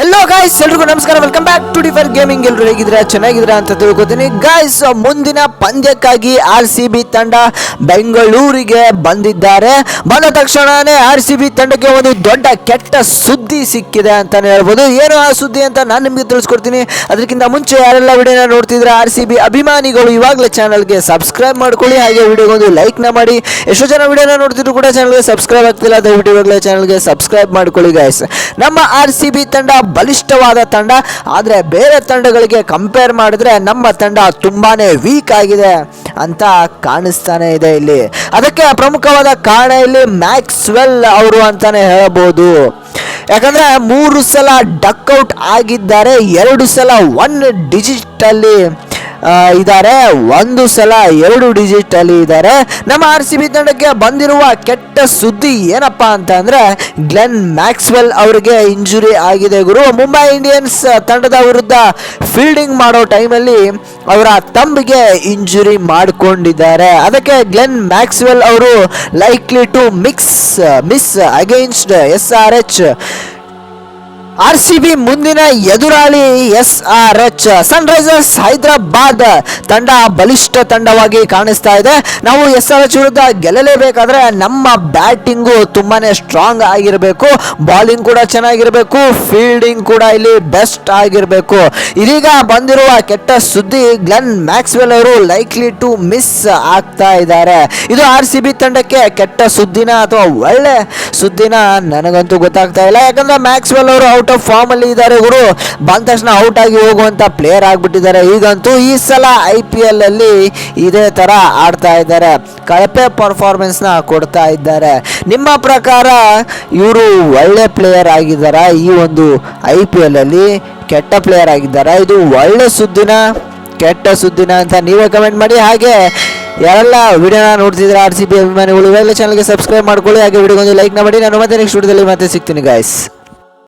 Hello guys ಎಲ್ರಿಗೂ ನಮಸ್ಕಾರ welcome back to differ gaming ಎಲ್ಲರೂ ಹೇಗಿದ್ರೆ ಚೆನ್ನಾಗಿದ್ರೆ ಅಂತ ತಿಳ್ಕೊತೀನಿ. ಗಾಯ್ಸ್ ಮುಂದಿನ ಪಂದ್ಯಕ್ಕಾಗಿ ಆರ್ ಸಿ ಬಿ ತಂಡ ಬೆಂಗಳೂರಿಗೆ ಬಂದಿದ್ದಾರೆ. ಬಂದ ತಕ್ಷಣನೇ ಆರ್ ಸಿ ಬಿ ತಂಡಕ್ಕೆ ಒಂದು ದೊಡ್ಡ ಕೆಟ್ಟ ಸುದ್ದಿ ಸಿಕ್ಕಿದೆ ಅಂತಾನೆ ಹೇಳ್ಬೋದು. ಏನು ಆ ಸುದ್ದಿ ಅಂತ ನಾನು ನಿಮಗೆ ತಿಳಿಸ್ಕೊಡ್ತೀನಿ. ಅದಕ್ಕಿಂತ ಮುಂಚೆ ಯಾರೆಲ್ಲ ವಿಡಿಯೋನ ನೋಡ್ತಿದ್ರೆ ಆರ್ ಸಿ ಬಿ ಅಭಿಮಾನಿಗಳು ಇವಾಗಲೇ ಚಾನಲ್ಗೆ ಸಬ್ಸ್ಕ್ರೈಬ್ ಮಾಡ್ಕೊಳ್ಳಿ. ಹಾಗೆ ವಿಡಿಯೋಗೊಂದು ಲೈಕ್ನ ಮಾಡಿ. ಎಷ್ಟೋ ಜನ ವಿಡಿಯೋನ ನೋಡ್ತಿದ್ರು ಕೂಡ ಚಾನಲ್ಗೆ ಸಬ್ಸ್ಕ್ರೈಬ್ ಆಗ್ತಿಲ್ಲ ದಯವಿಟ್ಟು ಇವಾಗಲೇ ಚಾನಲ್ಗೆ ಸಬ್ಸ್ಕ್ರೈಬ್ ಮಾಡ್ಕೊಳ್ಳಿ ಗಾಯ್ಸ್ ನಮ್ಮ ಆರ್ ಸಿ ಬಿ ತಂಡ ಬಲಿಷ್ಠವಾದ ತಂಡ. ಆದರೆ ಬೇರೆ ತಂಡಗಳಿಗೆ ಕಂಪೇರ್ ಮಾಡಿದ್ರೆ ನಮ್ಮ ತಂಡ ತುಂಬಾ ವೀಕ್ ಆಗಿದೆ ಅಂತ ಕಾಣಿಸ್ತಾನೆ ಇದೆ ಇಲ್ಲಿ. ಅದಕ್ಕೆ ಪ್ರಮುಖವಾದ ಕಾರಣ ಇಲ್ಲಿ ಮ್ಯಾಕ್ಸ್ವೆಲ್ ಅವರು ಅಂತಾನೆ ಹೇಳಬಹುದು ಯಾಕಂದ್ರೆ ಮೂರು ಸಲ ಡಕ್ಔಟ್ ಆಗಿದ್ದಾರೆ ಎರಡು ಸಲ ಒನ್ ಡಿಜಿಟ್ ಅಲ್ಲಿ ಆ, ಇದ್ದಾರೆ. ಒಂದು ಸಲ ಎರಡು ಡಿಜಿಟ್ ಅಲ್ಲಿ ಇದ್ದಾರೆ. ನಮ್ಮ ಆರ್ ಸಿ ಬಿ ತಂಡಕ್ಕೆ ಬಂದಿರುವ ಕೆಟ್ಟ ಸುದ್ದಿ ಏನಪ್ಪಾ ಅಂತ ಅಂದ್ರೆ ಗ್ಲೆನ್ ಮ್ಯಾಕ್ಸ್ವೆಲ್ ಅವರಿಗೆ ಇಂಜುರಿ ಆಗಿದೆ ಗುರು. ಮುಂಬೈ ಇಂಡಿಯನ್ಸ್ ತಂಡದ ವಿರುದ್ಧ ಫೀಲ್ಡಿಂಗ್ ಮಾಡೋ ಟೈಮಲ್ಲಿ ಅವರ ತಂಬಿಗೆ ಇಂಜುರಿ ಮಾಡಿಕೊಂಡಿದ್ದಾರೆ. ಅದಕ್ಕೆ ಗ್ಲೆನ್ ಮ್ಯಾಕ್ಸ್ವೆಲ್ ಅವರು likely to mix miss against S R H R C B ಮುಂದಿನ ಎದುರಾಳಿ S R H Sunrisers Hyderabad ತಂಡ ಬಲಿಷ್ಠ ತಂಡವಾಗಿ ಕಾಣಿಸ್ತಾ ಇದೆ. ನಾವು ಎಸ್ ಆರ್ ಎಚ್ ವಿರುದ್ಧ ಗೆಲ್ಲಲೇಬೇಕಾದ್ರೆ ನಮ್ಮ ಬ್ಯಾಟಿಂಗು ತುಂಬಾನೇ ಸ್ಟ್ರಾಂಗ್ ಆಗಿರಬೇಕು. ಬಾಲಿಂಗ್ ಕೂಡ ಚೆನ್ನಾಗಿರಬೇಕು. ಫೀಲ್ಡಿಂಗ್ ಕೂಡ ಇಲ್ಲಿ ಬೆಸ್ಟ್ ಆಗಿರಬೇಕು. ಇದೀಗ ಬಂದಿರುವ ಕೆಟ್ಟ ಸುದ್ದಿ ಗ್ಲೆನ್ ಮ್ಯಾಕ್ಸ್ವೆಲ್ ಅವರು ಲೈಕ್ಲಿ ಟು ಮಿಸ್ ಆಗ್ತಾ ಇದ್ದಾರೆ. ಇದು ಆರ್ ಸಿ ಬಿ ತಂಡಕ್ಕೆ ಕೆಟ್ಟ ಸುದ್ದಿನ ಅಥವಾ ಒಳ್ಳೆ ಸುದ್ದಿನ ನನಗಂತೂ ಗೊತ್ತಾಗ್ತಾ ಇಲ್ಲ. ಯಾಕಂದ್ರೆ ಮ್ಯಾಕ್ಸ್ವೆಲ್ ಅವರು ಔಟ್ ಆಫ್ ಫಾರ್ಮ್ ಅಲ್ಲಿ ಇದ್ದಾರೆ ಗುರು. ಬಂದ ತಕ್ಷಣ ಔಟ್ ಆಗಿ ಹೋಗುವಂತ ಪ್ಲೇಯರ್ ಆಗಿಬಿಟ್ಟಿದ್ದಾರೆ. ಈಗಂತೂ ಈ ಸಲ ಐ ಪಿ ಎಲ್ ಅಲ್ಲಿ ಇದೇ ತರ ಆಡ್ತಾ ಇದ್ದಾರೆ. ಕಳಪೆ ಪರ್ಫಾರ್ಮೆನ್ಸ್ನ ಕೊಡ್ತಾ ಇದ್ದಾರೆ. ನಿಮ್ಮ ಪ್ರಕಾರ ಇವರು ಒಳ್ಳೆ ಪ್ಲೇಯರ್ ಆಗಿದ್ದಾರಾ? ಈ ಒಂದು ಐ ಪಿ ಎಲ್ ಅಲ್ಲಿ ಕೆಟ್ಟ ಪ್ಲೇಯರ್ ಆಗಿದ್ದಾರಾ? ಇದು ಒಳ್ಳೆ ಸುದ್ದಿನ? ಕೆಟ್ಟ ಸುದ್ದಿನ ಅಂತ ನೀವೇ ಕಮೆಂಟ್ ಮಾಡಿ. ಹಾಗೆ ಯಾರೆಲ್ಲ ವಿಡಿಯೋನ ನೋಡ್ತಿದ್ರೆ ಆರ್ ಸಿ ಬಿ ಅಭಿಮಾನಿಗಳು, ಇವೆಲ್ಲ ಚಾನಲ್ಗೆ ಸಬ್ಸ್ಕ್ರೈಬ್ ಮಾಡ್ಕೊಳ್ಳಿ. ಹಾಗೆ ವಿಡಿಯೋಗೊಂದು ಲೈಕ್ನ ಮಾಡಿ. ನಾನು ಮತ್ತೆ ನೆಕ್ಸ್ಟ್ ವಿಡಿಯೋದಲ್ಲಿ ಮತ್ತೆ ಸಿಗ್ತೀನಿ ಗಾಯ್ಸ್